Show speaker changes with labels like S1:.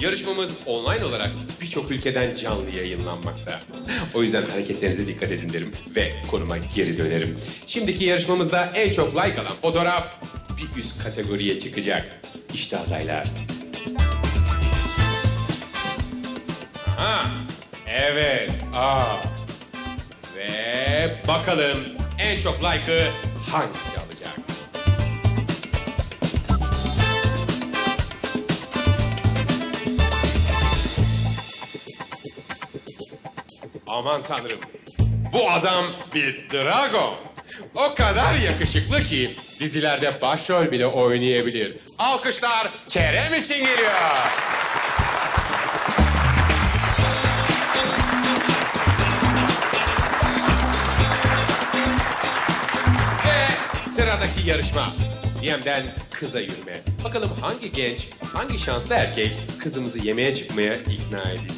S1: yarışmamız online olarak birçok ülkeden canlı yayınlanmakta. O yüzden hareketlerinize dikkat edin derim ve konuma geri dönerim. Şimdiki yarışmamızda en çok like alan fotoğraf bir üst kategoriye çıkacak. İşte adaylar. Ha, evet. Aa. Ve bakalım en çok like'ı hangisi Aman tanrım. Bu adam bir dragon. O kadar yakışıklı ki dizilerde başrol bile oynayabilir. Alkışlar Kerem için geliyor. Sıradaki yarışma. DM'den kıza yürüme. Bakalım hangi genç, hangi şanslı erkek kızımızı yemeğe çıkmaya ikna edecek?